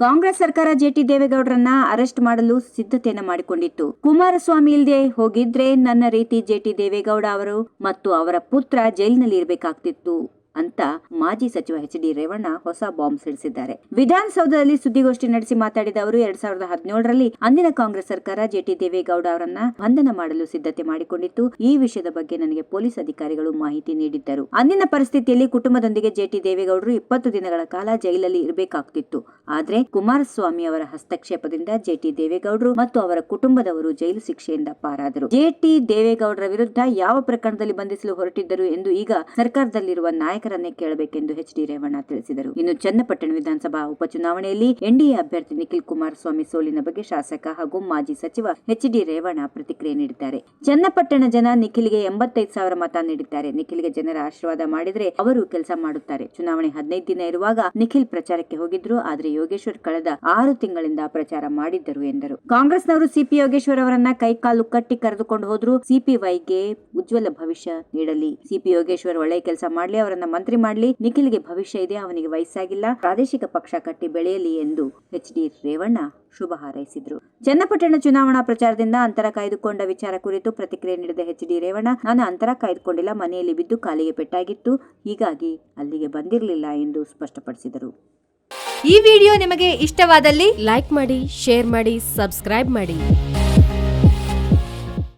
ಕಾಂಗ್ರೆಸ್ ಸರ್ಕಾರ ಜೆಟಿ ದೇವೇಗೌಡರನ್ನ ಅರೆಸ್ಟ್ ಮಾಡಲು ಸಿದ್ಧತೆಯನ್ನ ಮಾಡಿಕೊಂಡಿತ್ತು. ಕುಮಾರಸ್ವಾಮಿ ಇಲ್ಲದೆ ಹೋಗಿದ್ರೆ ನನ್ನ ರೀತಿ ಜೆಟಿ ದೇವೇಗೌಡ ಅವರು ಮತ್ತು ಅವರ ಪುತ್ರ ಜೈಲಿನಲ್ಲಿ ಇರಬೇಕಾಗ್ತಿತ್ತು. ಅಂತ ಮಾಜಿ ಸಚಿವ ಎಚ್ ಡಿ ರೇವಣ್ಣ ಹೊಸ ಬಾಂಬ್ ಸಿಡಿಸಿದ್ದಾರೆ. ವಿಧಾನಸೌಧದಲ್ಲಿ ಸುದ್ದಿಗೋಷ್ಠಿ ನಡೆಸಿ ಮಾತಾಡಿದ ಅವರು, ಎರಡ್ ಸಾವಿರದ ಹದಿನೇಳರಲ್ಲಿ ಅಂದಿನ ಕಾಂಗ್ರೆಸ್ ಸರ್ಕಾರ ಜೆಟಿ ದೇವೇಗೌಡ ಅವರನ್ನ ಬಂಧನ ಮಾಡಲು ಸಿದ್ಧತೆ ಮಾಡಿಕೊಂಡಿತ್ತು. ಈ ವಿಷಯದ ಬಗ್ಗೆ ನನಗೆ ಪೊಲೀಸ್ ಅಧಿಕಾರಿಗಳು ಮಾಹಿತಿ ನೀಡಿದ್ದರು. ಅಂದಿನ ಪರಿಸ್ಥಿತಿಯಲ್ಲಿ ಕುಟುಂಬದೊಂದಿಗೆ ಜೆಟಿ ದೇವೇಗೌಡರು ಇಪ್ಪತ್ತು ದಿನಗಳ ಕಾಲ ಜೈಲಲ್ಲಿ ಇರಬೇಕಾಗ್ತಿತ್ತು. ಆದ್ರೆ ಕುಮಾರಸ್ವಾಮಿ ಅವರ ಹಸ್ತಕ್ಷೇಪದಿಂದ ಜೆಟಿ ದೇವೇಗೌಡರು ಮತ್ತು ಅವರ ಕುಟುಂಬದವರು ಜೈಲು ಶಿಕ್ಷೆಯಿಂದ ಪಾರಾದರು. ಜೆಟಿ ದೇವೇಗೌಡರ ವಿರುದ್ಧ ಯಾವ ಪ್ರಕರಣದಲ್ಲಿ ಬಂಧಿಸಲು ಹೊರಟಿದ್ದರು ಎಂದು ಈಗ ಸರ್ಕಾರದಲ್ಲಿರುವ ನಾಯಕರನ್ನೇ ಕೇಳಬೇಕೆಂದು ಎಚ್ ಡಿ ರೇವಣ್ಣ ತಿಳಿಸಿದರು. ಇನ್ನು ಚನ್ನಪಟ್ಟಣ ವಿಧಾನಸಭಾ ಉಪಚುನಾವಣೆಯಲ್ಲಿ ಎನ್ಡಿಎ ಅಭ್ಯರ್ಥಿ ನಿಖಿಲ್ ಕುಮಾರಸ್ವಾಮಿ ಸೋಲಿನ ಬಗ್ಗೆ ಶಾಸಕ ಹಾಗೂ ಮಾಜಿ ಸಚಿವ ಎಚ್ ಡಿ ರೇವಣ್ಣ ಪ್ರತಿಕ್ರಿಯೆ ನೀಡಿದ್ದಾರೆ. ಚನ್ನಪಟ್ಟಣ ಜನ ನಿಖಿಲ್ಗೆ ಎಂಬತ್ತೈದು ಸಾವಿರ ಮತ ನೀಡಿದ್ದಾರೆ. ನಿಖಿಲ್ಗೆ ಜನರ ಆಶೀರ್ವಾದ ಮಾಡಿದ್ರೆ ಅವರು ಕೆಲಸ ಮಾಡುತ್ತಾರೆ. ಚುನಾವಣೆ ಹದಿನೈದು ದಿನ ಇರುವಾಗ ನಿಖಿಲ್ ಪ್ರಚಾರಕ್ಕೆ ಹೋಗಿದ್ರು. ಆದ್ರೆ ಯೋಗೇಶ್ವರ್ ಕಳೆದ ಆರು ತಿಂಗಳಿಂದ ಪ್ರಚಾರ ಮಾಡಿದ್ದರು ಎಂದರು. ಕಾಂಗ್ರೆಸ್ನವರು ಸಿಪಿ ಯೋಗೇಶ್ವರ್ ಅವರನ್ನ ಕೈಕಾಲು ಕಟ್ಟಿ ಕರೆದುಕೊಂಡು ಹೋದ್ರು. ಸಿಪಿವೈಗೆ ಉಜ್ವಲ ಭವಿಷ್ಯ ನೀಡಲಿ. ಸಿಪಿ ಯೋಗೇಶ್ವರ್ ಒಳ್ಳೆ ಕೆಲಸ ಮಾಡ್ಲಿ, ಅವರನ್ನ ಮಂತ್ರಿ ಮಾಡಲಿ, ನಿಖಿಲ್ಗೆ ಭವಿಷ್ಯ ಇದೆ, ಅವನಿಗೆ ವಯಸ್ಸಾಗಿಲ್ಲ, ಪ್ರಾದೇಶಿಕ ಪಕ್ಷ ಕಟ್ಟಿ ಬೆಳೆಯಲಿ ಎಂದು ಎಚ್ ಡಿ ರೇವಣ್ಣ ಶುಭ ಹಾರೈಸಿದ್ರು. ಚನ್ನಪಟ್ಟಣ ಚುನಾವಣಾ ಪ್ರಚಾರದಿಂದ ಅಂತರ ಕಾಯ್ದುಕೊಂಡ ವಿಚಾರ ಕುರಿತು ಪ್ರತಿಕ್ರಿಯೆ ನೀಡಿದ ಎಚ್ ಡಿ ರೇವಣ್ಣ, ನಾನು ಅಂತರ ಕಾಯ್ದುಕೊಂಡಿಲ್ಲ, ಮನೆಯಲ್ಲಿ ಬಿದ್ದು ಕಾಲಿಗೆ ಪೆಟ್ಟಾಗಿತ್ತು, ಹೀಗಾಗಿ ಅಲ್ಲಿಗೆ ಬಂದಿರಲಿಲ್ಲ ಎಂದು ಸ್ಪಷ್ಟಪಡಿಸಿದರು. ಈ ವಿಡಿಯೋ ನಿಮಗೆ ಇಷ್ಟವಾದಲ್ಲಿ ಲೈಕ್ ಮಾಡಿ, ಶೇರ್ ಮಾಡಿ, ಸಬ್ಸ್ಕ್ರೈಬ್ ಮಾಡಿ.